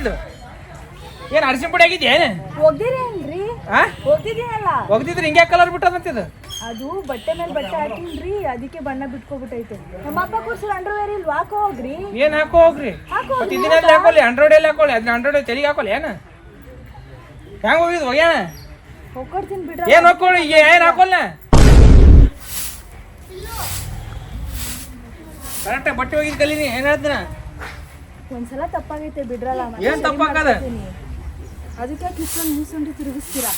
ಏನಿದು ಏನು ಅರಿಶಿನ ಪುಡಿ ಆಗಿದ್ಯಾ ಏನು? ಒಗ್ದಿರೇನ್ರಿ? ಹಾ ಕಲರ್ ಒಗ್ದಿದ್ರೆ ಹಿಂಗೆ ಕಲರ್ ಬಿಟ್ಟದಂತಿದು ಅದು ಬಟ್ಟೆ ಮೇಲೆ ಬಟ್ಟೆ ಹಾಕಿನ್ರಿ ಅದಕ್ಕೆ ಬಣ್ಣ ಬಿಟ್ಕೊಬಿಟ್ಟೈತೆ. ನಮ್ಮ ಅಪ್ಪ ಕೂರ್ಸಿದ ಅಂಡರ್ವೇರ್ ಇಲ್ವಾ? ಹಾಕೋ ಹೋಗ್ರಿ. ಏನು ಹಾಕೋ ಹೋಗ್ರಿ? ಹಾಕೋ ಮತ್ತೆ ಇದನ್ನೆಲ್ಲ ಹಾಕೊಳ್ಳಿ ಅಂಡ್ರಾಯ್ಡ್ ಎಲ್ಲ ಹಾಕೊಳ್ಳಿ ಅದನ್ನ ಅಂಡ್ರಾಯ್ಡ್ ತೆಲಿಗೆ ಹಾಕೊಳ್ಳಿ ಏನು? ಹೆಂಗೆ ಹೋಗಿದ್ ಹೋಗ್ಯಾಣ ಹೋಗ್ಕೊಡ್ತೀನಿ ಬಿಡ್ರಿ. ಏನ್ ಹಾಕೊಳ್ಳಿ ಏನು ಹಾಕೋಲ್ಲ ಕರೆಕ್ಟಾಗಿ ಬಟ್ಟೆ ಹೋಗಿದ್ ಕಲೀನಿ ಏನ್ ಹೇಳ್ತೀನ? ಒಂದ್ಸಲ ತಪ್ಪಾಗೈತೆ ಬಿಡ್ರಲ್ಲ ಮತ್ತೆ ಏನ್ ಸರಿ ತಪ್ಪಾಗದ? ಮಾಡ್ಕೊಡ್ತೀನಿ. ಅದಕ್ಕೆ ಕಿಸ್ಕೊಂಡು ಮೂಸಂಡಿ ತಿರುಗಿಸ್ತೀರಾ?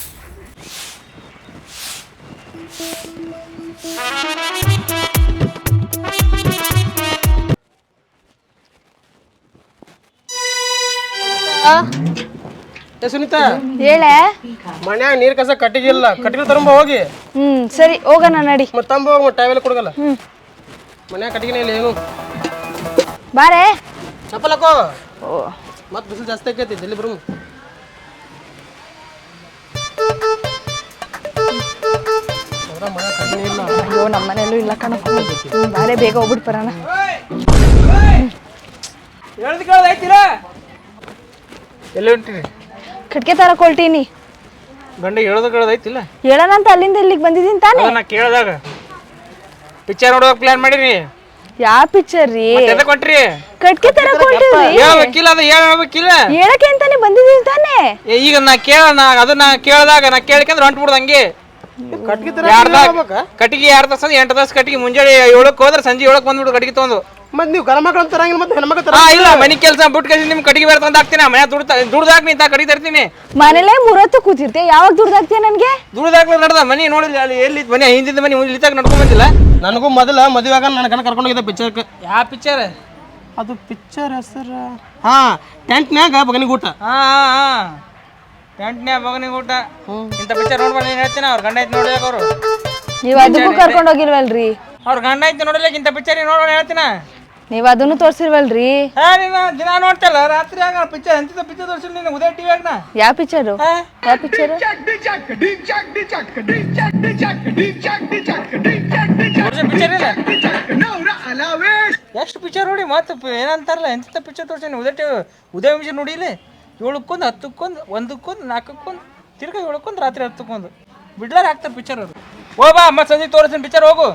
ಏ ಸುನೀತಾ ಹೇಳೆ? ಮನ್ಯಾಗ ನೀರ್ ಕಸ ಕಟ್ಟಿಗಿಲ್ಲ. ಕಟ್ಟಿಗೆ ತರಂಬ ಹೋಗಿ. ಹ್ಮ್ ಸರಿ ಹೋಗೋಣ ನಡಿ. ಮತ್ತೆ ತಂಬ ಹೋಗಿ ಮತ್ತೆ ಕೊಡಗಲ್ಲ. ಮನ್ಯಾಗ ಕಟ್ಟಿಗೆ ಇಲ್ಲ ಏನು ಬಾರೆ. ಚಪ್ಪಲ್ ಓ. ಮತ್ತೆ ಬಿಸಿಲು ಜಾಸ್ತಿ ಆಕೈತಿ ಜಲ್ಲಿ ಬರು. ಅಯ್ಯೋ ನಮ್ಮ ಮನೆಯಲ್ಲೂ ಇಲ್ಲ ಕಣಪ್ಪ ಬಾರೇ ಬೇಗ ಹೋಗ್ಬಿಟ್ಟು ಬರೋಣ. ಹೇಳ್ದು ಕೇಳ್ದು ಐತಿಲ್ಲ ಎಲ್ಲಿ ಹೊಂಟಿರಿ? ಕಟ್ಕೆ ತರ ಹೊಲ್ಟೀನಿ. ಗಂಡ ಹೇಳ್ದು ಕೇಳೋದು ಐತಿಲ್ಲ ಹೇಳೋಣ ಅಂತ ಅಲ್ಲಿಂದ ಇಲ್ಲಿಗೆ ಬಂದಿದ್ದೀನಿ ತಾನೇ? ನಾ ಕೇಳಿದಾಗ. ಪಿಕ್ಚರ್ ನೋಡೋಕೆ ಪ್ಲಾನ್ ಮಾಡಿರಿ. ಯಾವ ಪಿಕ್ಚರ್ ರೀ? ಎದಕ್ಕೆ ಹೊಂಟ್ರಿ? ಕಟ್ಗೆ ತರ ಹೊಲ್ಟಿವ್ರಿ ಹೇಳ್ಬೇಕಿಲ್ಲ ಅದು? ಹೇಳ್ಬೇಕಿಲ್ಲ ಹೇಳಕ್ಕೆ ಅಂತಾನೆ ಬಂದಿದ್ದೀನಿ ತಾನೆ. ಏ, ಈಗ ನಾ ಕೇಳ ನಾ ಅದನ್ನ ಕೇಳಿದಾಗ ನಾ ಕೇಳ್ಕೊಂಡ್ರೆ ಹೊಂಟ್ಬಿಡ್ದು ಹಂಗೆ. ಕಟ್ಟಿಗೆ ಯಾರ್ ತರ ದಾಗ್- ಕಟ್ಟಿಗೆ ಎರಡು ತಾಸ ಎಂಟು ತಾಸ ಕಟ್ಟಿಗೆ ಮುಂಜಾನೆ ಏಳಕ್ಕೆ ಹೋದ್ರೆ ಸಂಜೆ ಏಳಕ್ಕೆ ಬಂದ್ಬಿಡು ಕಟ್ಟಿಗೆ ತೊಗೊಂಡು. ಮತ್ತೆ ನೀವು ಗಣ ಮಕ್ಕಳು ತರಂಗಿಲ್ಲ ಮತ್ತೆ ಹೆಣ್ಮಕ್ಳು ತರ ಹಾ ಇಲ್ಲ ಮನೆ ಕೆಲಸ ಬಿಟ್ಟು ಕಳಿಸಿ ನಿಮ್ ಕಟ್ಟಿಗೆ ಬೇರೆ ತಂದು ಹಾಕ್ತೀನಿ ಮನೆ ದುಡ್ಡು ದುಡ್ದಾಕ್ ನಿಂತ ಕಟ್ಟಿಗೆ ತರ್ತೀನಿ. ಮನೇಲೇ ಮೂರತ್ತು ಕೂತಿರ್ತೆ ಯಾವಾಗ ದುಡ್ದಾಗ್ತೀಯ ನನ್ಗೆ? ದುಡ್ದಾಕ್ಲ ನಡ್ದ? ಮನೆ ನೋಡಿಲ್ಲ ಅಲ್ಲಿ ಎಲ್ಲಿ ಮನೆ ಹಿಂದಿದ್ದ ಮನೆ ಮುಂದೆ ತಗ ನಡ್ಕೊಂಡ್ ಬಂದಿಲ್ಲ? ನನಗೂ ಮೊದಲ ಮದುವೆ ಆಗ ನನ್ನ ಗಣ ಕರ್ಕೊಂಡು ಹೋಗಿದ್ದೆ ಪಿಕ್ಚರ್ಗೆ ಯಾವ ಪಿಕ್ಚರ್ ಅದು ಪಿಕ್ಚರ್ ಹೆಸರು? ಹಾ ಟೆಂಟ್ನ್ಯಾಗ ಬಗನಿಗೆ ಊಟ ಹಾ ಹಾ ಹಾ. ಟೆಂಟ್ನ್ಯಾ ಮಗನಿಗೆ ಊಟ ಇಂಥ ಪಿಕ್ಚರ್ ನೋಡ್ಬಾರ್ದು ನೀನು ಹೇಳ್ತೀನಿ? ಅವ್ರ ಗಂಡ ಐತಿ ನೋಡ್ಬೇಕು ಅವರು. ನೀವು ಅದಕ್ಕೂ ಕರ್ಕೊಂಡು ಹೋಗಿಲ್ವಲ್ರಿ? ಅವ್ರ ಗಂಡ ಐತಿ ನೋಡಲಿಕ್ಕೆ ಇಂಥ ಪಿಕ್ಚರ್ ನೋಡೋಣ ಹೇಳ್ತೀನ? ನೀವು ಅದನ್ನು ತೋರಿಸಿರ್ವಲ್ರಿ ಹಾ ನೀನು ದಿನ ನೋಡ್ತಲ್ಲ ರಾತ್ರಿ ಆಗ ಪಿಕ್ಚರ್ ಎಂತ ಪಿಕ್ಚರ್ ತೋರಿಸಿಲ್ಲ ನೀನು? ಉದಯ ಟಿವಿ ನಾ ಯಾವ ಪಿಕ್ಚರ್ ಹಾ? ಯಾವ ಪಿಕ್ಚರ್ ಪಿಕ್ಚರ್ ಇಲ್ಲ? ಎಷ್ಟು ಪಿಕ್ಚರ್ ನೋಡಿ ಮತ್ತೆ ಪ- ಏನಂತಾರಲ್ಲ ಎಂತ ಪಿಕ್ಚರ್ ತೋರಿಸಿ ಉದಯ ಉದಯ ಮಿಷನ್ ನೋಡಿಲ್ಲ ಏಳಕ್ಕೊಂದು ಹತ್ತಕ್ಕೊಂದು ಒಂದಕ್ಕೊಂದು ನಾಲ್ಕಕ್ಕೊಂದು ತಿರ್ಗಾ ಏಳಕ್ಕೊಂದು ರಾತ್ರಿ ಹತ್ತಕ್ಕೊಂದು. ಬಿಡ್ಲಾರ ಹಾಕ್ತಾರೆ ಪಿಕ್ಚರ್ ಅವರು. ಓ ಬಾ ಮತ್ತೆ ಸಂಜೆ ತೋರಿಸ್ತೀನಿ ಪಿಕ್ಚರ್ ಹೋಗು.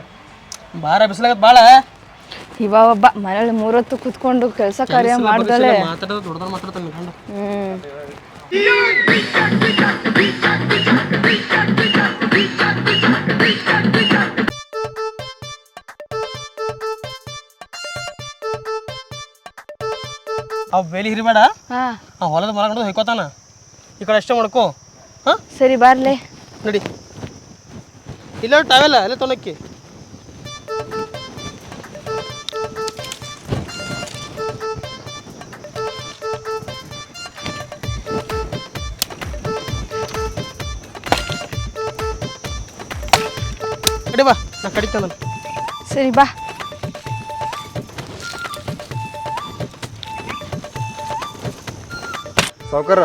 ಬಾರ ಬಿಸಿಲಾಗತ್ತೆ ಭಾಳ ಇವಾಗ ಒಬ್ಬ ಮನೇಲಿ ಮೂರೊತ್ತು ಕುತ್ಕೊಂಡು ಕೆಲಸ ಕಾರ್ಯ ಮಾಡ್ದಲೆ. ಮಾತಾಡೋದು ದೊಡ್ಡದಾರ ಮಾತಾಡ್ತಾನೆ ಗಂಡ ಹ್ಮ್. ಅವ್ ಬೇಲಿ ಹಿರಿಬೇಡ. ಹಾ. ಆ ಹೊಲದ ಮರ ನೋಡು ಹೊಯ್ಕೋತಾನ. ಈ ಕಡೆ ಅಷ್ಟೇ ಮಾಡ್ಕೋ. ಹಾ? ಸರಿ ಬಾರ್ಲೆ. ನಡಿ. ಇಲ್ಲ ಟಾವೆಲ್ಲ ಅಲ್ಲೇ ತೊನಕ್ಕಿ ಕಡಿ ಬಾ ನಾ ಕಡಿತಾನ. ಸರಿ ಬಾ. ಸಾವ್ಕಾರ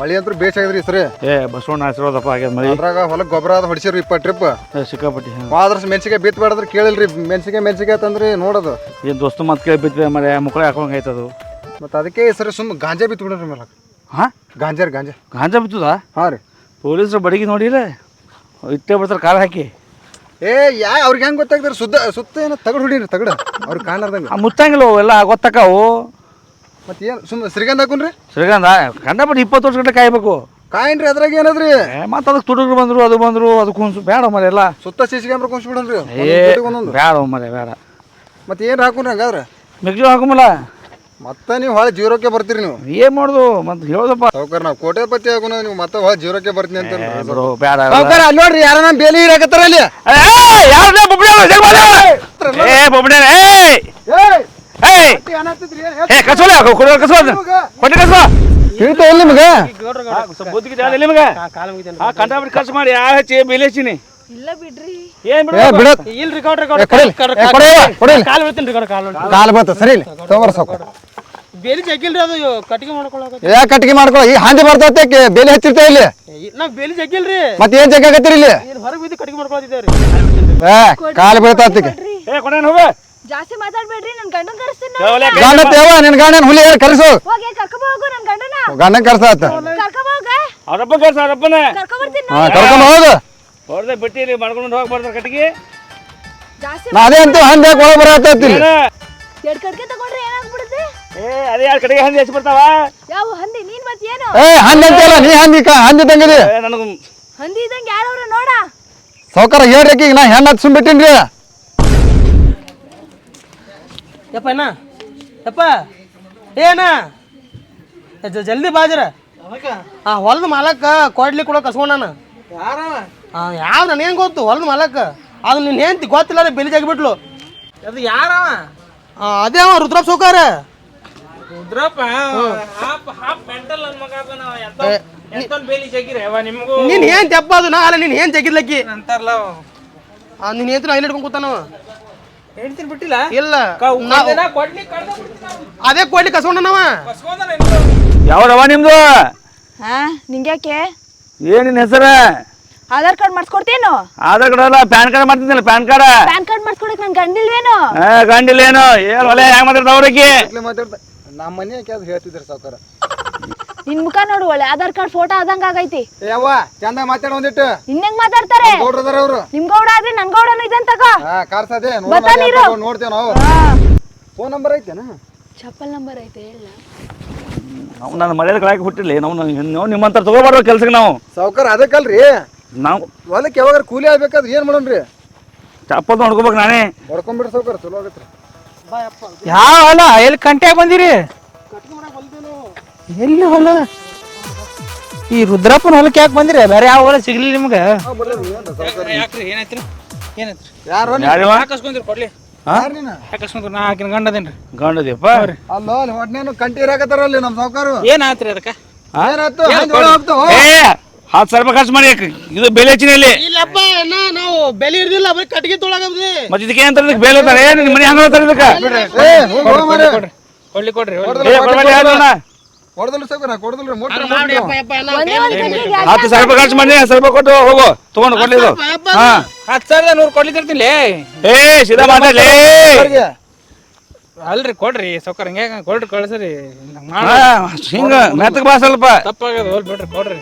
ಮಳಿ ಅಂತೂ ಬೇಸಾಗಿದ್ರಿ ಸರಿ. ಏ ಬಸವಣ್ಣ ಆಶೀರ್ವಾದಪ್ಪ ಆಗ್ಯದ ಮಳಿ. ಅದ್ರಾಗ ಹೊಲಕ್ಕೆ ಗೊಬ್ಬರ ಅದು ಹೊಡಿಸಿರಿ ಇಪ್ಪ ಟ್ರಿಪ್ ಏ, ಸಿಕ್ಕಾಪಟ್ಟಿ ಹಾಂ. ಹೋದ್ರಸ್ ಮೆಣಸಿಗೆ ಬಿತ್ತಬೇಡದ್ರ ಕೇಳಿಲ್ರಿ ಮೆಣಸಿಗೆ ಮೆಣಸಿಗೆ ಅಂತಂದ್ರಿ ನೋಡೋದು. ಏನು ದೋಸ್ತು ಮತ್ತೆ ಕೇಳಿ ಬಿದ್ವಿ ಮಳೆ ಮುಕ್ಕಳೆ ಹಾಕೊಂಡ್ ಆಯ್ತದು ಮತ್ತೆ ಅದಕ್ಕೆ ಈ ಸರಿ ಸುಮ್ಮ ಗಾಂಜಾ ಬಿತ್ತು ಬಿಡ್ರಿ ಮೇಲೆ ಹಾಂ? ಗಾಂಜಾ ರೀ ಗಾಂಜಾ. ಗಾಂಜಾ ಬಿತ್ತದ? ಹಾಂ ರೀ. ಪೊಲೀಸರು ಬಡಗಿ ನೋಡಿಲ್ಲ ಇಟ್ಟೇ ಬಿಡ್ತಾರೆ ಕಾಲು ಹಾಕಿ. ಏ ಯಾ ಅವ್ರಿಗೆ ಹೆಂಗೆ ಗೊತ್ತಾಗ್ತಾರೆ ಸುದ್ದ ಸುತ್ತ ಏನೋ ತಗಡ್ ಹೊಡೀರಿ ತಗಡು. ಅವ್ರಿಗೆ ಕಾಣರ್ದಂಗೆ. ಆ ಮುತ್ತಂಗಿಲ್ಲ ಅವು ಎಲ್ಲ ಗೊತ್ತಾಕವು ಮತ್ತೆ ಏನು ಸುಮ್ಮ ಶ್ರೀಗಂಧ ಹಾಕೊಂಡ್ರಿ ಶ್ರೀಗಂಧ? ಕಂಡಪಟ್ಟು ಇಪ್ಪತ್ತು ವರ್ಷ ಗಂಟೆ ಕಾಯ್ಬೇಕು. ಕಾಯಿನ್ರಿ ಅದ್ರಾಗ ಏನದ್ರಿ? ಏ ಮತ್ತೆ ಅದಕ್ಕೆ ತುಡುಗರು ಬಂದ್ರು ಅದು ಬಂದ್ರು ಅದಕ್ಕೆ ಕುಂಸು ಬೇಡ ಮರೆ ಎಲ್ಲ. ಸುತ್ತ ಸಿ ಸಿ ಕ್ಯಾಮ್ರಾ ಬಿಡನ್ರಿ ಏ ಒಂದೊಂದು. ಬೇಡ ಮರೆ ಬೇಡ ಮತ್ತೆ ಏನು ಹಾಕೊಂಡ್ರಿ ಹಂಗಾದ್ರೆ? ಮೆಗ್ಜು ಹಾಕೊಂಬಲ್ಲ ಮತ್ತೆ ನೀವು ಹೊಳೆ ಜೀರೋಕ್ಕೆ ಬರ್ತೀರಿ ನೀವು. ಏನು ಮಾಡೋದು? ಮತ್ತೆ ಹೇಳೋದಪ್ಪ. ಸಾವ್ಕಾರ ನಾವು ಕೋಟೆಪತಿ ಆಗೋಣ ನೀವು ಮತ್ತೆ ಹೊಳೆ ಜೀರೋಕ್ಕೆ ಬರ್ತೀನಿ ಅಂತ ಏ, ಬೇಡ ಸಾವ್ಕಾರ ಅಲ್ಲಿ ನೋಡ್ರಿ ಯಾರ ನಮ್ಮ ಬೇಲಿ ಹಿಡಕತ್ತಾರ ಅಲ್ಲಿ. ಯಾರ ಏ ಏಯ್ ಏಯ್! ಏ ಕಸೋಲೆ ಕೊಡು ಕಸೋ ಕೊಟ್ಟೆ ಕಸೋ ತಿಳಿತಾ ಇಲ್ಲ ನಿಮಗೆ? ಬುದ್ಧಿಗೆ ಎಲ್ಲಿ ನಿಮಗೆ? ಆ ಕಂಡಾಬಿಟ್ಟು ಖರ್ಚು ಮಾಡಿ ಯಾವ ಹಚ್ಚಿ ಬೆಲೆ ಹಚ್ಚಿನಿ ಇಲ್ಲ ಬಿಡ್ರಿ. ಏನ್ ಬಿಡು ಏ ಬಿಡತ್ ಇಲ್ರಿ ಕೌಡ್ರಿ ಏ, ಕೊಡಿಲ್ಲ. ಏ, ಕೊಡಿಲ್ಲ, ಕೊಡಿಲ್ಲ. ಕಾಲು ಬೀಳ್ತೀನಿ ರೀ ಕಾಲು ಕಾಲ್ ಬಂತ ಸರಿ. ತಗೋರ್ ಸಾಕು ಬೇಲಿ ಜಗ್ಗಿಲ್ರಿ ಅದು ಕಟ್ಟಿಗೆ ಮಾಡ್ಕೊಳಕ ಯಾಕೆ ಕಟ್ಟಿಗೆ ಮಾಡ್ಕೊ ಈ ಹಾಂದಿ ಬರ್ತೈತೆ ಬೇಲಿ ಹಚ್ಚಿರ್ತೇವೆ ಇಲ್ಲಿ? ನಾವ್ ಬೇಲಿ ಜಗ್ಗಿಲ್ರಿ. ಮತ್ತೆ ಏನ್ ಜಗ್ಗಾಕತ್ತೀರಿ ಇಲ್ಲಿ? ಹೊರಗೆ ಬಿದ್ದು ಕಟ್ಟಿಗೆ ಮಾಡ್ಕೊಳತಿದ್ದೇವ್ರಿ ಏ ಕಾಲ್ ಬೀಳ್ತಾ ಏ ಹೋಗ. ಜಾಸ್ತಿ ಮಾತಾಡ್ಬೇಡ್ರಿ ನನ್ ಗಂಡನ್ ಕರೆಸ್ತೀನಿ ಗಾಂಡ ತೇವ ನಿನ್ ಗಾಂಡನ್ ಹುಲಿ ಹೇಳಿ ಕರ್ಸು. ಹೋಗಿ ಕರ್ಕೊಂಡ್ ಹೋಗು ನನ್ ಗಂಡನ. ಗಂಡನ್ ಕರ್ಸಾತ. ಕರ್ಕೊಂಡ್ ಹೋಗ. ಅವ್ರಪ್ಪ ಕಳ್ಸ ಅವ್ರಪ್ಪನ ಕರ್ಕೊಂಡ್ ಬರ್ತೀನಿ ಹಾ ಕರ್ಕೊಂಡು ಹೋಗು. ಹೊರದೆ ಬಿಟ್ಟಿರಿ ಮಾಡ್ಕೊಂಡು ಹೋಗಿ ಬರ್ತಾರೆ ಕಟ್ಟಿಗೆ. ಜಾಸ್ತಿ ನಾ ಅದೇ ಅಂತ ಹಂಗೆ ಯಾಕೆ ಒಳಗೆ ಬರತ್ತೈತಿ ಏನ? ಎರಡ್ ಕಡ್ಕೆ ತಗೊಂಡ್ರೆ ಏನಾಗ್ಬಿಡುತ್ತೆ? ಏ ಅದೇ ಎರಡು ಕಡೆಗೆ ಹಂದಿ ಹೆಚ್ಚು ಬರ್ತಾವ ಯಾವ ಹಂದಿ? ನೀನ್ ಮತ್ ಏನು? ಏ ಹಂದಿ ಅಂತೆಲ್ಲ ನೀ ಹಂದಿ ಕ ಹಂದಿ ತಂಗದಿ ನನಗೆ ಹಂದಿ ಇದ್ದಂಗೆ ಯಾರವ್ರ ನೋಡ. ಸೌಕರ ಹೇಳ್ರಿ ಈಗ ನಾ ಹೆಣ್ಣು ಹತ್ ಸುಮ್ಬಿಟ್ಟಿನ್ರಿ ಯಪ್ಪ ಅಣ್ಣ. ಯಪ್ಪ. ಏನಾ ಜಲ್ದಿ ಬಾಜರ ಆ ಹೊಲದ ಮಾಲಕ್ಕ ಕೊಡ್ಲಿ ಕೂಡ ಕಸ್ಕೊಂಡಾನ ಯಾವ ನನಗೇನು ಗೊತ್ತು? ಹೊಲದ ಮಾಲಕ್ಕ. ಅದು ನಿನ್ನ ಹೆಂಡ್ತಿ ಗೊತ್ತಿಲ್ಲ ಬೆಲಿ ಜಾಗಿಬಿಟ್ಲು ಅದು ಯಾರವ ಅದೇ ಅವ ರುದ್ರಪ್ಪ ಸೌಕಾರ. ರುದ್ರಪ್ಪ? ನನ್ ಏನ್ ತೆಪ್ಪ ಅದು. ನಾ ಅಲ್ಲ ನಿನ್ ಏನ್ ಜಗಿದ್ಲಕ್ಕಿ ಅಂತಾರಲ್ಲ ನಿನ್ ಏನ್ ಐಲ್ ಹಿಡ್ಕೊಂಡ್ ಕೂತಾನವ ಬಿಟ್ಟಿಲ್ಲ? ಇಲ್ಲ. ಕೊಡ್ಲಿ ಕಳ್ದ. ಅದೇ ಕೊಡ್ಲಿ ಕಸ್ಕೊಂಡನವ ಯಾವ ನಿಮ್ದು? ಹಾ ನಿಂಗ್ಯಾಕೆ? ಏನಿನ್ ಹೆಸರ? ಆಧಾರ್ ಕಾರ್ಡ್ ಮಾಡಿಸ್ಕೊಡ್ತೇನು? ಆಧಾರ್ ಕಾರ್ಡ್ ಅಲ್ಲ ಪ್ಯಾನ್ ಕಾರ್ಡ್ ಮಾಡ್ತಿದ್ದಿಲ್ಲ ಪ್ಯಾನ್ ಕಾರ್ಡ್? ಪ್ಯಾನ್ ಕಾರ್ಡ್ ಮಾಡಿಸ್ಕೊಡಕ್ ನನ್ ಗಂಡಿಲ್ವೇನು? ಗಂಡಿಲ್ಲ ಏನು ಏನ್ ಒಲೆ ಹೆಂಗ್ ಮಾತಾಡ್ತಾವ ಅವ್ರಿಗೆ? ಮಾತಾಡ್ತಾ ನಮ್ಮ ಮನೆ ಯಾಕೆ ಹೇಳ್ತಿದ್ರು ಸಾವ್ಕಾರ? ನಿನ್ ಮುಖ ನೋಡು ಒಳ್ಳೆ ಆಧಾರ್ ಕಾರ್ಡ್ ಫೋಟೋ ಆದಂಗ ಆಗೈತಿ. ಯವ್ವ ಚಂದ ಮಾತಾಡ ಒಂದಿಟ್ಟು. ಇನ್ನೆಂಗ್ ಮಾತಾಡ್ತಾರೆ? ಗೌಡ್ರದಾರ ಅವ್ರು. ನಿಮ್ ಗೌಡ ಆದ್ರೆ ನನ್ ಗೌಡನು ಇದೆ ತಗೋ. ಹಾ ಕಾರ್ಸದೆ? ನೋಡ್ತೇವೆ ನಾವು. ಫೋನ್ ನಂಬರ್ ಐತೆನಾ? ಚಪ್ಪಲ್ ನಂಬರ್ ಐತೆ ಹೇಳ. ನಾವು ನನ್ನ ಮರ್ಯಾದೆ ಕಳಕ್ಕೆ ಹುಟ್ಟಿರ್ಲಿ. ನಾವು ನಾವು ನಿಮ್ಮಂತ ತಗೋಬಾರ್ದು ಕೆಲ್ಸಕ್ಕೆ ನಾವು. ಸಾವ್ಕಾರ ಅದಕ್ಕಲ್ರಿ? ನಾವು ಹೊಲಕ್ಕೆ ಯಾವಾಗ ಕೂಲಿ ಆಗ್ಬೇಕಾದ್ರೆ ಏನ್ ಮಾಡೋಣ್ರಿ? ಚಪ್ಪಲ್ ನೋಡ್ಕೋಬೇಕು ನಾನೇ. ಹೊಡ್ಕೊಂಡ್ಬಿಡ್ರಿ ಸಾವ್ಕಾರ ಚಲೋ ಆಗತ್ರಿ. ಯಾವ ಹೊಲ ಎಲ್ಲಿ ಕಂಟ್ಯಾಗ ಬಂದಿರಿ? ಎಲ್ಲಿ ಹೊಲ? ಈ ರುದ್ರಪ್ಪನ ಹೊಲಕ್ಕೆ ಯಾಕೆ ಬಂದಿರಿ? ಬೇರೆ ಯಾವ ಹೊಲ ಸಿಗ್ಲಿಲ್ಲ ನಿಮ್ಗೆ? ಯಾಕ್ರಿ? ಏನಾಯ್ತ್ರಿ? ಏನಾಯ್ತ್ರಿ? ಯಾರು? ಯಾರಿವ? ಕೊಡ್ಲಿ? ನಾ ಗಂಡದೇನ್ರಿ ಗಂಡದಿಯಪ್ಪ ಅಲ್ಲೋ ಅಲ್ಲಿ ಹೊಡ್ನೇನು ಕಂಟಿ ಇರಾಕತ್ತಾರಲ್ಲಿ ನಮ್ಮ ಸಾವ್ಕಾರು? ಏನಾಯ್ತ್ರಿ ಅದಕ್ಕೆ? ಏನಾಯ್ತು? ಹಂಗೆ ಏ ಹತ್ತು ಸಾವಿರ ರೂಪಾಯಿ ಖರ್ಚು ಮಾಡಿ ಇದು ಬೆಲೆ ಹೆಚ್ಚಿನಲ್ಲಿ. ಇಲ್ಲಪ್ಪ ನಾ ನಾವು ಬೆಲೆ ಇರ್ದಿಲ್ಲ ಬರೀ ಕಟ್ಟಿಗೆ ಮತ್ತೆ ಇದಕ್ಕೆ ಏನ್ ತರದಕ್ಕೆ ಬೇಲೆ ಅಂತಾರೆ? ಏನ್ ನಿನ್ನ ಮನೆ ಹಂಗ ಇದಕ್ಕೆ. ಕೊಡ್ಲಿ ಕೊಡ್ರಿ ಏ ಕೊಡ್ಬೇಡಿ ಯಾವ್ದನ್ನ ಹೊಡ್ದಲ್ರಿ ಸಾವ್ಕಾರ ಕೊಡ್ದಲ್ರಿ ಮೋಟರ್ ಹತ್ತು ಸಾವಿರ ರೂಪಾಯಿ ಖರ್ಚು ಮಾಡಿ ಸ್ವಲ್ಪ ಸಾವಿರ ರೂಪಾಯಿ ಕೊಟ್ಟು ಹೋಗು. ತಗೊಂಡು ಕೊಡ್ಲಿ ಇದು. ಹಾ. ಹತ್ತು ಸಾವಿರದ ನೂರು ಕೊಡ್ಲಿದ್ದಿರ್ತೀನಿ ಏ ಸೀದಾ ಮಾತಾಡ್ಲಿ ಅಲ್ರಿ ಕೊಡ್ರಿ ಸೌಕರ್ ಹಿಂಗೆ ಕೊಡ್ರಿ ಕಳ್ಸ್ರಿ. ಹಿಂಗ ಮೆತ್ತಗೆ ಬಾ ಸ್ವಲ್ಪ. ತಪ್ಪಾಗದ ಹೋಲ್ ಬಿಡ್ರಿ ಕೊಡ್ರಿ.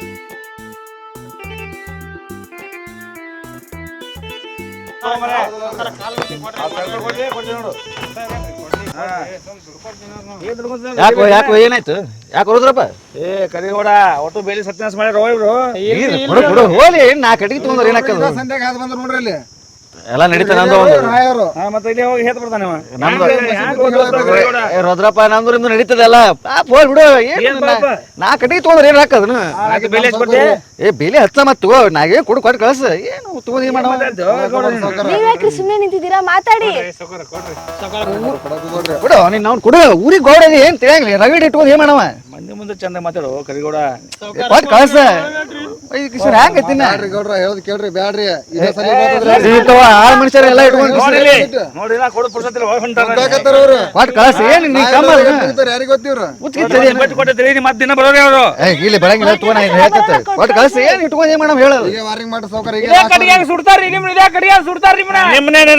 ಯಾಕೋ ಯಾಕೋ ಏನಾಯ್ತು? ಯಾಕೆ ಹೋದ್ರಪ್ಪ ಏ ಕರಿಗೌಡ ಒಟ್ಟು ಬೇಲಿ ಸತ್ಯನಾಶ ಮಾಡ್ಯಾರ ಇವ್ರು. ಹೋಲಿ ನಾ ಕಟ್ಟಿಗೆ ತಗೊಂಡ್ರೆ ಏನಾಗ್ತದೆ ಸಂಧ್ಯಾಗ ಹಾದ್ ಬಂದ್ರು ನೋಡ್ರಿ ಅಲ್ಲಿ. ಎಲ್ಲ ನಡೀತಾ ನಂದು ಒಂದು. ಹಾ ಮತ್ತೆ ಇಲ್ಲಿ ಹೋಗಿ ಹೇತ್ ಬಿಡ್ತಾನೆ ಅವ. ನಮ್ದು? ಏ, ರುದ್ರಪ್ಪ ನಮ್ದು ನಿಮ್ದು ನಡೀತದಲ್ಲ ಪಾಪ ಫೋನ್ ಬಿಡು. ಏನ್ ಏನ್ ನಾ- ಪಾಪ? ನಾ ಕಟ್ಟಿಗೆ ತೊಗೊಂಡ್ರೆ ಏನ್ ಹಾಕದನು ಆಯ್ತು, ಬೆಲೆ ಹತ್ತ ಕೊಡ್ತಿ? ಏ ಬೇಲಿ ಹಚ್ಚ ಮತ್ ತಗೋ. ನಾಗೇ ಕೊಡು ಕೊಟ್ಟು ಕಳ್ಸ. ಏನು ತಗೊಂಡ್ ಏನ್ ಮಾಡವ ನೀವ್ಯಾಕ್ರಿ ಸುಮ್ನೆ ನಿಂತಿದ್ದೀರಾ? ಮಾತಾಡಿ. ಬಿಡು ನೀನ್ ಅವ್ನು ಕೊಡು. ಊರಿಗೆ ಗೌಡ ಏನ್ ತಿಳಿಯಂಗಿಲ್ಲ. ರಗಡ್ ಇಟ್ಕೊಂಡು ಏನ್ ಮಾಡವ? ಮಂದಿ ಚಂದ ಮಾತಾಡು ಕರಿಗೌಡ. ಕಳ್ಸ. ಹ್ಯಾಂಗ ಗೌಡ್ರ ಹೇಳೋದು ಕೇಳ್ರಿ ಬ್ಯಾಡ್ರಿ. ಆಳ್ ಮನುಷ್ಯರ ಎಲ್ಲ ಇಟ್ಕೊಂಡು ನೋಡಿಲಿ ನೋಡಿ ನಾ ಕೊಡು ಪುರ್ಸತ್ತಿಲ್ಲ ಹೋಗಿ ಹೊಂಟಾರ. ಕೊಟ್ಟು ಕಳ್ಸ ಏನ್ ನೀ ಕಮ್ಮ ಯಾರಿಗೆ ಗೊತ್ತಿವ್ರ? ಬಟ್ಟು ಕೊಟ್ಟಿದ್ರಿ ನೀ ಮತ್ತೆ ದಿನ ಬರೋರಿ ಅವರು. ಇಲ್ಲಿ ಬೆಳಂಗಿಲ್ಲ ತಗೋ ನಾ ಹೇಳ್ತೈತೆ? ಕೊಟ್ಟು ಕಳ್ಸ ಏನ್ ಇಟ್ಕೊಂಡು ಏನ್ ಮಾಡಮ್ ಹೇಳೋದು ಈಗ ವಾರಿಂಗ್ ಇದೇ ಸುಡ್ತಾರ್ರಿ ಇದೇ ಸುಡ್ತಾರ್ರಿ ನಿಮ್ಮನ್ನ ನಿಮ್ಮನೇನೆ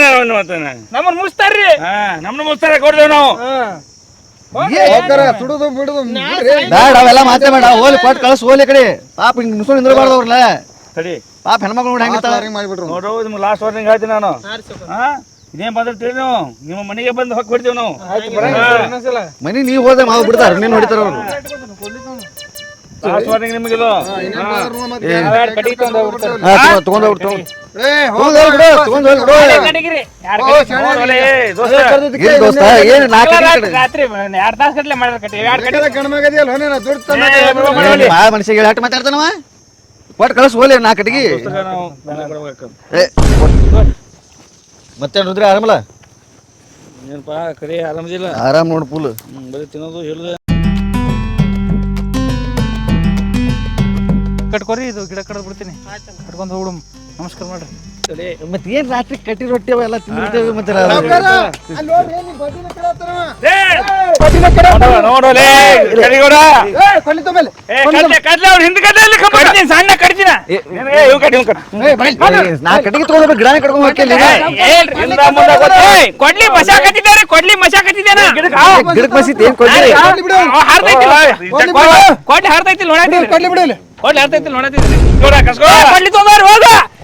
ನಮ್ಮನ್ನ ಹಾ ಕೊಡ್ದೇವ್ ನಾವು. ಸುಡುದು ಬಿಡುದು ಬೇಡ ಅವೆಲ್ಲ ಮಾತೇ ಬೇಡ. ಹೋಲಿ ಕೊಟ್ಟು ಕಳ್ಸ ಹೋಲಿ ಕಡೆ. ಪಾಪ ಹಿಂಗ್ ಮುಸ್ಕೊಂಡು ನಿಂದ್ರಬಾರ್ದು ಅವ್ರಲ್ಲ ತಡಿ. ಪಾಪ ಹೆಣ್ಮಕ್ಳು ನೋಡಿ ಹೆಂಗಿರ್ತಾವ ಮಾಡಿಬಿಟ್ರು. ನೋಡು ನಿಮ್ಗೆ ಲಾಸ್ಟ್ ವಾರ್ನಿಂಗ್ ಹೇಳ್ತೀನಿ ನಾನು? ಹಾ? ಇದೇನ್ ಬಂದಿರ್ತೀವಿ ನೀವು. ನಿಮ್ಮ ಮನೆಗೆ ಬಂದು ಹೊಕ್ ಬಿಡ್ತೀವಿ ನಾವು. ಮನೆ ಮನಿ ನೀವು ಹೋದ್ರೆ ಮಾವು ಬಿಡ್ತಾರ ನೀನ್ ಹೊಡಿತಾರ ಅವ್ರು. ಲಾಸ್ಟ್ ವಾರ್ನಿಂಗ್ ನಿಮಗಿದು ನಾವೆರಡು ಕಟ್ಟಿಗೆ ತಗೊಂಡ್ ಹೋಗ್ಬಿಡ್ತಾರೆ ತಗೊಂಡ್ ಹೋಗ್ಬಿಟ್ಟು ತಗೊಂಡ್ ಹೋಗ್ಬಿಡು ತಗೊಂಡ್ ಹೋಗ್ಬಿಡು. ಕಟ್ಟಿಗಿರಿ. ಏನ್ ದೋಸ್ತ ಏನ್ ನಾಲ್ಕು ರಾತ್ರಿ ಎರಡ್ ತಾಸ್ ಗಟ್ಲೆ ಮಾಡ್ಯಾರ ಕಟ್ಟಿಗೆ. ಎರಡ್ ಕಟ್ಟಿಗೆ ಮಾ ಮನುಷ್ಯಗೆ ಹಾಟ್ ಮಾತಾಡ್ತಾನವ? ಕೊಟ್ಟು ಕಳಿಸ್ ಹೋಲಿ ನಾ ಕಟ್ಟಿಗೆ. ಮತ್ತೇನ್ ಮತ್ತೆ ರುದ್ರ ಆರಾಮಲ್ಲ? ಏನಪ್ಪ ಕರಿ ಆರಾಮದಿಲ್ಲ? ಆರಾಮ್ ನೋಡ್ ಫುಲ್ ಹ್ಮ್, ಬರೀ ತಿನ್ನೋದು ಹೇಳುದು. ಕಟ್ಕೊರಿ ಇದು ಗಿಡ ಕಡ್ದು ಬಿಡ್ತೀನಿ ಕಟ್ಕೊಂಡು ಹೋಗ್ಬಿಡು. ನಮಸ್ಕಾರ ಮಾಡ್ರಿ. ತಡಿ ಮತ್ತೆ ಏನ್ ರಾತ್ರಿ ಕಟ್ಟಿ ರೊಟ್ಟಿ ಅವೆಲ್ಲ ತಿಂದಿರ್ತೇವೆ ಮತ್ತೆ ಕೊಡ್ಲಿ ಸಣ್ಣ ಕಡ್ತೀನ ನಾ ಕಟ್ಟಿಗೆ ತಗೊಂಡ್ರೆ ಗಿಡನೇ ಕಟ್ಕೊಂಡ್ ಮಸಾ ಕತ್ತಿದ್ದಾರೆ ಕೊಡ್ಲಿ ಗಿಡಕ್ಕೆ ಬಸಿತ್ ಏನ್ ಕೊಡ್ಲಿ? ಹಾರ್ತೈತಿಲ್ಲ ಕೊಡ್ಲಿ ನೋಡತ್ತಿಲ್ಲ ಕೊಡ್ಲಿ ಬಿಡಲಿ ಕೊಡ್ಲಿ ಹಾರ್ತೈತಿಲ್ಲ ನೋಡತ್ತಿಲ್ಲ ನೋಡ ಕಸ್ಕೋ. ಕೊಡ್ಲಿ ತೊಗೊಂಬಾರ ಹೋಗ.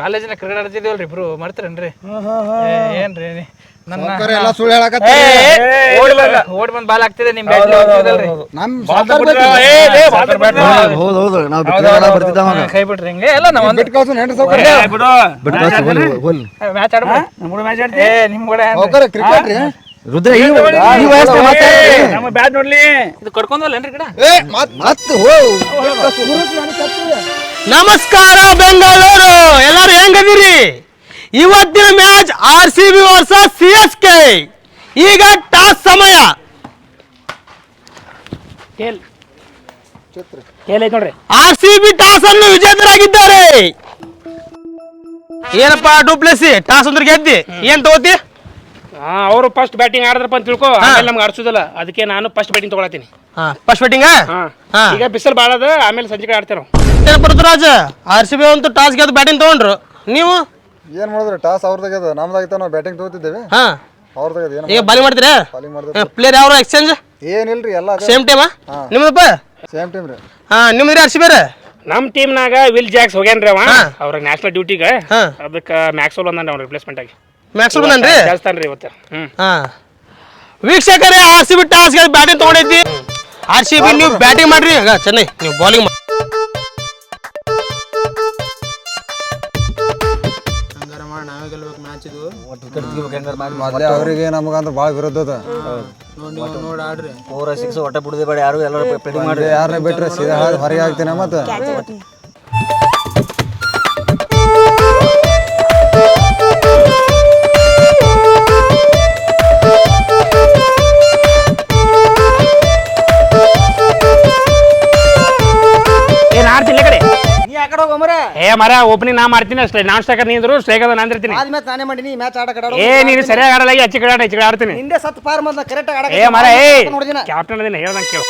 ಕಾಲೇಜಿನ ಕ್ರೀಡೆ ಆಡ್ತಿದ್ದೀವಲ್ರಿ ಇಬ್ರು? ಮಾಡ್ತೀರೇನ್ರಿ ಏನ್ರಿ? ನನ್ನ ಎಲ್ಲ ಸುಳ್ಳು ಏ, ಓಡ್ ಬಂದ ಬಾಲ್ ಆಗ್ತಿದೆ ನಿಮ್ ಬ್ಯಾಟ್ ಹೋಗ್ತಿದಲ್ರಿ ನಮ್ ಬಾಲ್ ಸಾವ್ಕಾರ ಬಿಟ್ರೆ, ಬೇಕ್ರಿ. ಏ, ಏ, ಬಾಲ್ ಬಿಟ್ರೆ. ಹೌದು ಹೌದು ನಾವು ಬಿಟ್ಟು ಬರ್ತಿದ್ದ ಅವಾಗ ಕೈ ಬಿಟ್ರಿ ಹಿಂಗೆ. ಎಲ್ಲ ನಾವ್ ಬಿಟ್ಟು ಕಳ್ಸು ನೆಂಟ್ರು ಸಾವ್ಕಾರ ಬಿಡು ಬಿಟ್ಟು ಕಳ್ಸು ಹೋಲ್ ಹೋಲ್ ಮ್ಯಾಚ್ ಆಡ್ಬಿಡಿ. ನಮ್ಮ ಕೂಡ ಮ್ಯಾಚ್? ಕ್ರಿಕೆಟ್ ರೀ. ರುದ್ರ ಈ ಈ ವಯಸ್ಸಿನಾಗ ಮಾತಾಡ್ರಿ. ನಮ್ಮ ಬ್ಯಾಟ್ ನೋಡ್ಲಿ. ಇದು ಕಡ್ಕೊಂಡಲ್ಲೇನ್ರಿ ಗಿಡ? ಏ ಮತ್ ಮತ್ ಹೋ ನಮಸ್ಕಾರ ಬೆಂಗಳೂರು. ಎಲ್ಲರೂ ಹೆಂಗದಿರಿ? ಇವತ್ತಿನ match R C B versus C S K. ಈಗ ಟಾಸ್ ಸಮಯ. ಟೇಲ್ ಟೇಲ್ ಐತ್ ನೋಡ್ರಿ. ಆರ್ ಸಿ ಬಿ ಟಾಸ್ ಅನ್ನು ವಿಜೇತರಾಗಿದ್ದಾರೆ. ಏನಪ್ಪಾ ಡೂಪ್ಲೆಸಿ ಟಾಸ್ ಅಂದ್ರೆ ಗೆದ್ದಿ. ಏನ್ ತಗೋತಿ? ಹಾ ಅವರು ಫಸ್ಟ್ ಬ್ಯಾಟಿಂಗ್ ಆಡಿದ್ರಪ್ಪ ಅಂತ ತಿಳ್ಕೊ ಆಮೇಲೆ ನಮ್ಗೆ ಆಡ್ಸೋದಿಲ್ಲ. ಅದಕ್ಕೆ ನಾನು ಫಸ್ಟ್ ಬ್ಯಾಟಿಂಗ್ ತಗೊಳತೀನಿ ಹಾ ಫಸ್ಟ್ ಬ್ಯಾಟಿಂಗ್ ಹಾ. ಈಗ ಬಿಸಿಲು ಭಾಳ ಅದ ಆಮೇಲೆ ಸಂಜೆ ಕಡೆ ಆಡ್ತೇವೆ ನಾವು. ಏನಪ್ಪ ಆರ್ ಸಿ ಬಿ ಅಂತೂ ಟಾಸ್ ಗೆದ್ದು ಬ್ಯಾಟಿಂಗ್ ತಗೊಂಡ್ರು. ನೀವು? ಏನ್ ಮಾಡಿದ್ರೆ? ಟಾಸ್ ಅವ್ರದಾಗ್ಯದ ನಮ್ದಾಗಿತ್ತ ನಾವು ಬ್ಯಾಟಿಂಗ್ ತಗೋತಿದ್ದೇವೆ. ಹಾ. ಅವ್ರದಾಗ್ಯದ ಏನು ಈಗ ಬಾಲಿಂಗ್ ಮಾಡ್ತೀರಾ? ಬಾಲಿಂಗ್ ಮಾಡಿದ್ರೆ ಪ್ಲೇಯರ್ ಯಾವ ಎಕ್ಸ್ಚೇಂಜ್ ಏನಿಲ್ರಿ ಎಲ್ಲ ಸೇಮ್ ಟೀಮ್ ನಿಮ್ದಪ್ಪ ಸೇಮ್ ಟೀಮ್ ರೀ. ಹಾ ನಿಮ್ದ್ರಿ ಆರ್ ಸಿ ಬಿ ನಮ್ಮ ಟೀಮ್ನಾಗ ವಿಲ್ ಜಾಕ್ಸ್ ಹೋಗ್ಯಾನ್ರಿ ಅವ. ಅವ್ರ ಅವ್ರಿಗೆ ನ್ಯಾಷನಲ್ ಡ್ಯೂಟಿಗೆ ಹಾ. ಅದಕ್ಕೆ ಮ್ಯಾಕ್ಸೋಲ್ ಒಂದ ಅವ್ನ ರಿಪ್ಲೇಸ್ಮೆಂಟ್ ಆಗಿ. ಮ್ಯಾಕ್ಸ್ ಬಂದನ್ರಿ ಇವತ್ತು ಹಾ. ವೀಕ್ಷಕರೇ R C B toss batting ತಗೊಂಡೈತಿ R C B ನೀವು ಬ್ಯಾಟಿಂಗ್ ಮಾಡ್ರಿ. ಆಗ ಚೆನ್ನೈ ನೀವು ಬೌಲಿಂಗ್ ಮಾಡಿ ಅವರಿಗೆ ನಮಗಂದ್ರೆ ಭಾಳ ವಿರೋಧ ಅದ. ಫೋರ್ ಸಿಕ್ಸ್ ಒಟ್ಟ ಬಿಡುದೇ ಬೇಡ ಯಾರು ಎಲ್ಲರೂ ಮಾಡಿ ಯಾರನ್ನ ಬಿಟ್ರೆ ಸೀದಾ ಹೊರಗೆ ಹಾಕ್ತೀನಿ ಮತ್ತೆ? ಏ ಮರ ಓಪನಿಂಗ್ ನಾ ಮಾಡ್ತೀನಿ ಅಷ್ಟೇ. ನಾನ್ ಸ್ಟ್ರೈಕರ್ ನೀಂದ್ರು ಸ್ಟ್ರೈಕರ್ ನಾನು ಇರ್ತೀನಿ. ಆದ್ಮೇಲೆ ನಾನೇ ಮಾಡೀನಿ ಮ್ಯಾಚ್ ಆಡ ಏ ನೀನು ಸರಿಯಾಗಿ ಆಡಲಾಗಿ ಹಚ್ಚಿ ಅಚ್ಚಿ ಕಡೆ ಕಡೆ ಆಡ್ತೀನಿ. ಹಿಂದೆ ಸತ್ ಪಾರ್ ಬಂದ ಕರೆಕ್ಟ್ ಆಡ ಏ ಮರ ಏ ನೋಡಿದಿನ. ಕ್ಯಾಪ್ಟನ್ ಅದೀನಿ ಹೇಳ್ದಂಗೆ ಕೇಳು.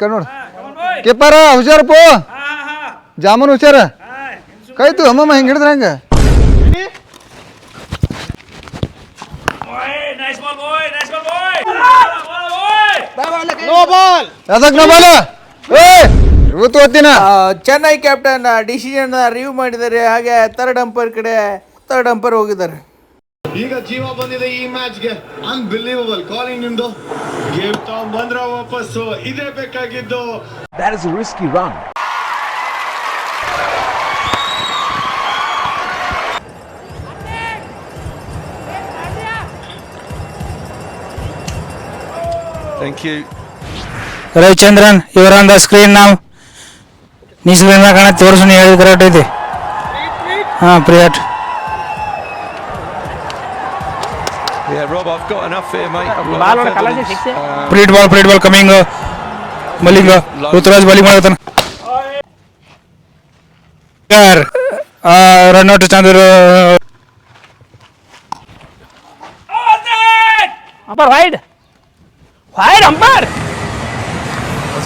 ಕಣ್ ನೋಡು. ಕೀಪರ ಹುಷಾರಪ್ಪ ಜಾಮೂನ್ ಹುಷಾರ. ಕೈತು ಅಮ್ಮಮ್ಮ ಹಿಂಗೆ ಹಿಡಿದ್ರೆ ಹಂಗೆ? Nice ball boy nice ball boy no ball ನಾ ಏ ಇವತ್ತು ಓದ್ತೀನ ಚೆನ್ನೈ ಕ್ಯಾಪ್ಟನ್ ಡಿಸಿಷನ್ ರಿವ್ಯೂ ಮಾಡಿದ್ದಾರೆ. ಹಾಗೆ ಥರ್ಡ್ ಅಂಪೈರ್ ಕಡೆ ಥರ್ಡ್ ಅಂಪೈರ್ ಹೋಗಿದ್ದಾರೆ. ಈಗ ಜೀವ ಬಂದಿದೆ ಈ ಮ್ಯಾಚ್ಗೆ ಅನ್ಬಿಲೀವಬಲ್ ಕಾಲಿಂಗ್ ನಿಂದು ಗೇಮ್ ತಗೊಂಡ್ ಬಂದ್ರ ವಾಪಸ್ ಇದೇ ಬೇಕಾಗಿದ್ದು. ರವಿಚಂದ್ರನ್ ಇವರ್ ಆನ್ ದ ಸ್ಕ್ರೀನ್ ನಾವು. ನೀ ಸ್ಕ್ರೀನ್ ಕಾಣ ತೋರಿಸು ನೀ ಹೇಳಿದ ಕರೆಕ್ಟ್ ಐತಿ. ಹಾ ಪ್ರಿಯಾಟ್. ಬಾಲ್ ಒಂದು ಕಲರ್ ಸಿಕ್ಸ್ ಪ್ರೀಟ್ ball ಪ್ರೀಟ್ ball coming Malinga Ruturaj bowling ಮಾಡತಾನ. Run out Chandra umpire wide wide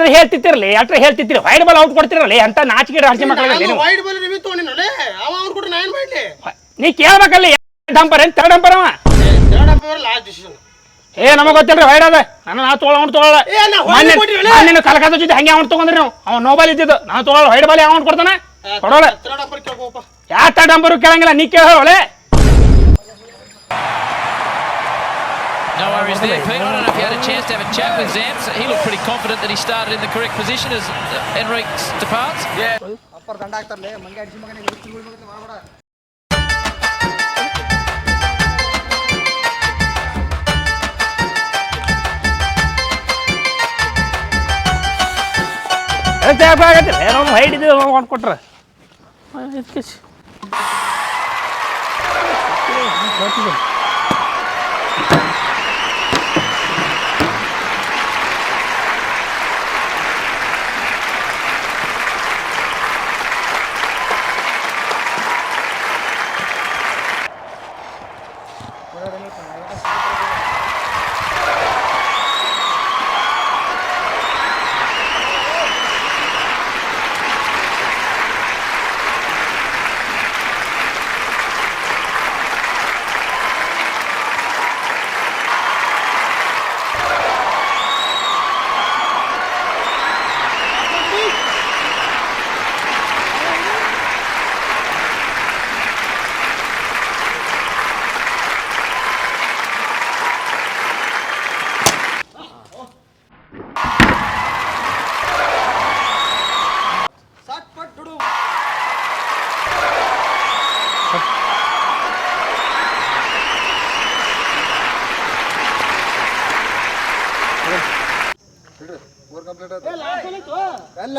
ball ಹೇಳ್ತಿತ್ತಿರಲಿ ಅಟ್ರೆ ಹೇಳ್ತಿತ್ತಿರಿ ವೈಡ್ ಬಾಲ್ ಔಟ್ ಕೊಡ್ತಿರಲ್ಲ ಅಂತ ನಾಚಿಕೆ ಹರಚೆ ಮಕ್ಕಳಿಗೆ ವೈಟ್ ಬಾಲ್ ನಿಮಗೆ ತೊಗೊಂಡಿನಲ್ಲೇ? ಅವ ಅವ್ನು ಕೂಡ ನಾ ಕೇಳ್ಬೇಕಲ್ಲ ಡಂಪರ್ ಏನ್ ತರ್ಡ್ ಡಂಪರ್ ಅವ? ಲಾಸ್ಟ್ ಡಿಸಿಷನ್ ಏ ನಮಗ್ ಗೊತ್ತಿಲ್ರಿ ವೈಡ್ ಅದ. ನಾನು ನಾ ತೊಗೊಳ ಅವ್ನು ತೊಗೊಳ ನೀನು? ಕಲಕತ್ತ ಜೊತೆ ಹಂಗೆ ಅವ್ನು ತಗೊಂಡ್ರಿ ನೀವು. ಅವ್ನು ನೋಬಲ್ ಇದ್ದಿದ್ದು. ನಾನು ತೊಗೊಳ ವೈಡ್ ಬಾಲ್ ಅವ್ನು ಕೊಡ್ತಾನೆ? ಕೊಡೋಲ್ಲ ನಂಬರ್ ಕೇಳ್ಕೋಪ್ಪ ಯಾ ತರ್ಡ್ ಡಂಪರ್ ಕೇಳಂಗಿಲ್ಲ ನೀ ಕೇಳೋಳೆ No worries there, Pete. I don't know if you had a chance to have a chat with Zamps. He looked pretty confident that he started in the correct position as uh, Enrique departs. Upper ದಂಡ ಹಾಕ್ತಾರಲ್ಲ ಮಂಗೆ ಅಡಿಸಿ ಮಗನಿಗೆ ಮಾಡ್ಬೇಡ ಎಂತ ಆಗತ್ತೆ ಏನೋ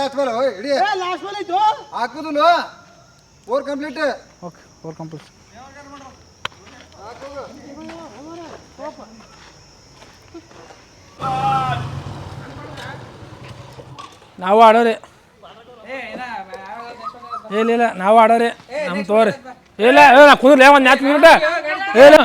Last ball ಓಯ್ ಇಡಿ last ball ಇತ್ತು ಹಾಕುದಿಲ್ಲ over complete okay over complete ನಾವು ಆಡೋರಿ. ಇಲ್ಲ ಇಲ್ಲ ನಾವು ಆಡೋರಿ. ನಮ್ಮ ತೋರಿ ಇಲ್ಲ ಇಲ್ಲ ಕುಂದ್ರಲೇ ಒಂದು ನಾಲ್ಕು ಮಿನಿಟ್ ಇಲ್ಲ.